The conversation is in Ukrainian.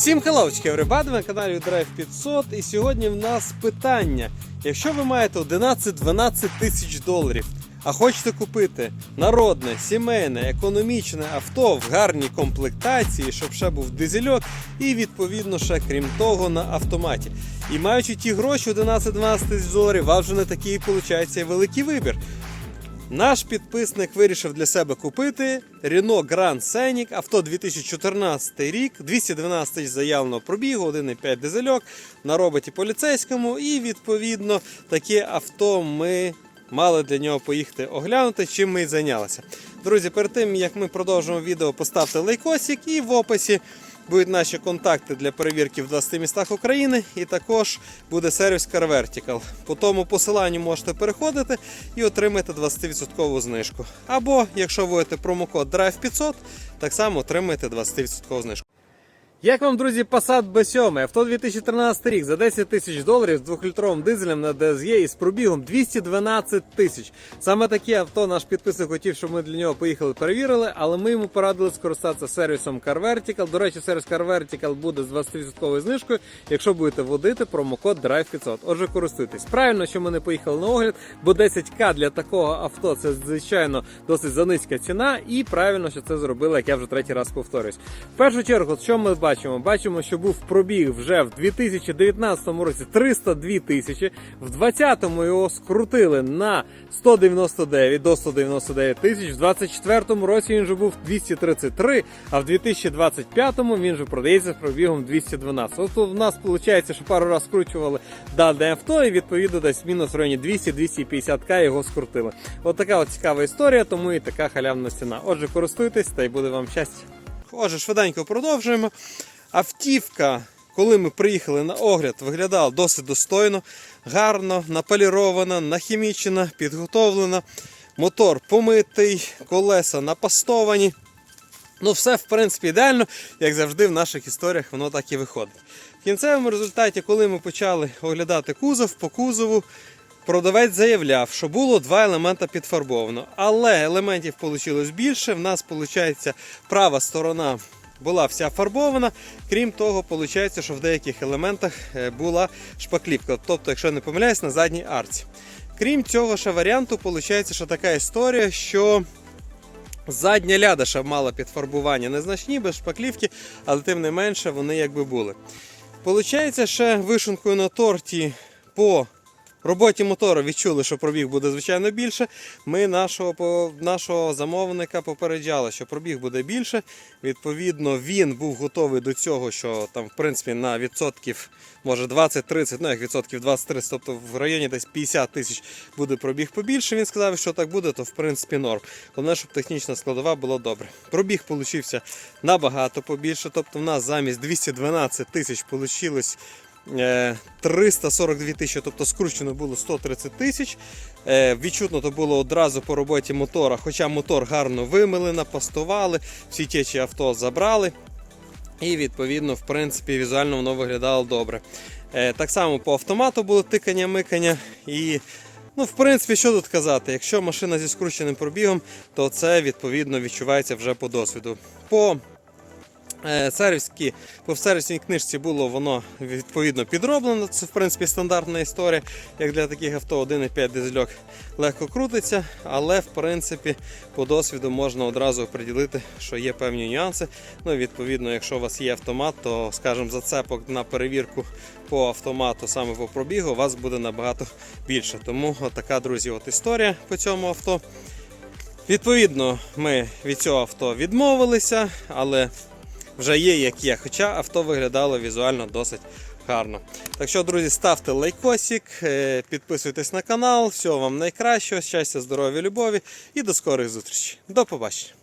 Всім хеловчики, everybody, на каналі Drive 500 і сьогодні в нас питання. Якщо ви маєте 11-12 тисяч доларів, а хочете купити народне, сімейне, економічне авто в гарній комплектації, щоб ще був дизельок, і відповідно ще крім того на автоматі. І маючи ті гроші 11-12 тисяч доларів, у вас вже не такий виходить великий вибір. Наш підписник вирішив для себе купити Renault Grand Scenic, авто 2014 рік, 212 тисяч заявленого пробігу, 1,5 дизельок на роботі поліцейському. І відповідно таке авто ми мали для нього поїхати оглянути, чим ми і зайнялися. Друзі, перед тим як ми продовжимо відео, поставте лайкосик і в описі. Будуть наші контакти для перевірки в 20 містах України, і також буде сервіс Car Vertical. По тому посиланню можете переходити і отримати 20% знижку. Або, якщо вводите промокод DRIVE500, так само отримаєте 20% знижку. Як вам, друзі, Passat B7, авто 2013 рік за 10 тисяч доларів з 2-літровим дизелем на DSG і з пробігом 212 тисяч. Саме таке авто наш підписник хотів, щоб ми для нього поїхали перевірили, але ми йому порадили скористатися сервісом Car Vertical. До речі, сервіс Car Vertical буде з 20% знижкою, якщо будете вводити промокод DRIVE500. Отже, користуйтесь. Правильно, що ми не поїхали на огляд, бо 10к для такого авто це звичайно досить занизька ціна, і правильно, що це зробили, як я вже третій раз повторюсь. В першу чергу, що ми бачимо? Бачимо, Бачимо, що був пробіг вже в 2019 році 302 тисячі, в 2020 його скрутили на 199 до 199 тисяч. В 2024 році він вже був 233, а в 2025 він вже продається з пробігом 212. Тобто в нас виходить, що пару разів скручували дане авто, і відповідно десь мінус в районі 200-250к його скрутили. От така от цікава історія, тому і така халявна ціна. Отже, користуйтесь та й буде вам щастя. Отже, швиденько продовжуємо. Автівка, коли ми приїхали на огляд, виглядала досить достойно, гарно, наполірована, нахімічена, підготовлена. Мотор помитий, колеса напастовані. Ну, все, в принципі, ідеально, як завжди, в наших історіях воно так і виходить. В кінцевому результаті, коли ми почали оглядати кузов, по кузову продавець заявляв, що було два елемента підфарбовано. Але елементів вийшло більше. В нас, виходить, права сторона була вся фарбована. Крім того, виходить, що в деяких елементах е, була шпаклівка. Тобто, якщо не помиляюсь, на задній арці. Крім цього, ще варіанту, виходить, що така історія, що задня лядаша мала підфарбування незначні, без шпаклівки, але тим не менше вони якби були. Получається, ще вишенкою на торті по роботі мотора відчули, що пробіг буде звичайно більше. Ми нашого, нашого замовника попереджали, що пробіг буде більше. Відповідно, він був готовий до цього, що там, в принципі, на відсотків, може 20-30, ну як відсотків 20-30, тобто в районі десь 50 тисяч буде пробіг побільше. Він сказав, що так буде, то в принципі норм. Головне, щоб технічна складова була добре. Пробіг получився набагато побільше. Тобто, в нас замість 212 тисяч вийшло. Е, 342 тисячі, тобто скручено було 130 тисяч. Е, Відчутно то було одразу по роботі мотора, хоча мотор гарно вимили, напастували, всі течі авто забрали. І відповідно, в принципі, візуально воно виглядало добре. Е, Так само по автомату було тикання-микання. І, ну, в принципі, що тут казати? Якщо машина зі скрученим пробігом, то це відповідно відчувається вже по досвіду. По Е, Сервіські, по сервісній книжці було воно відповідно підроблено. Це в принципі стандартна історія, як для таких авто 1,5 дизельок легко крутиться, але в принципі по досвіду можна одразу приділити, що є певні нюанси. Ну, відповідно, якщо у вас є автомат, то скажімо, зацепок на перевірку по автомату саме по пробігу у вас буде набагато більше. Тому така, друзі, от історія по цьому авто. Відповідно, ми від цього авто відмовилися, але вже є як є. Хоча авто виглядало візуально досить гарно. Так що, друзі, ставте лайкосик, е, підписуйтесь на канал. Всього вам найкращого, щастя, здоров'я, любові і до скорих зустрічей. До побачення.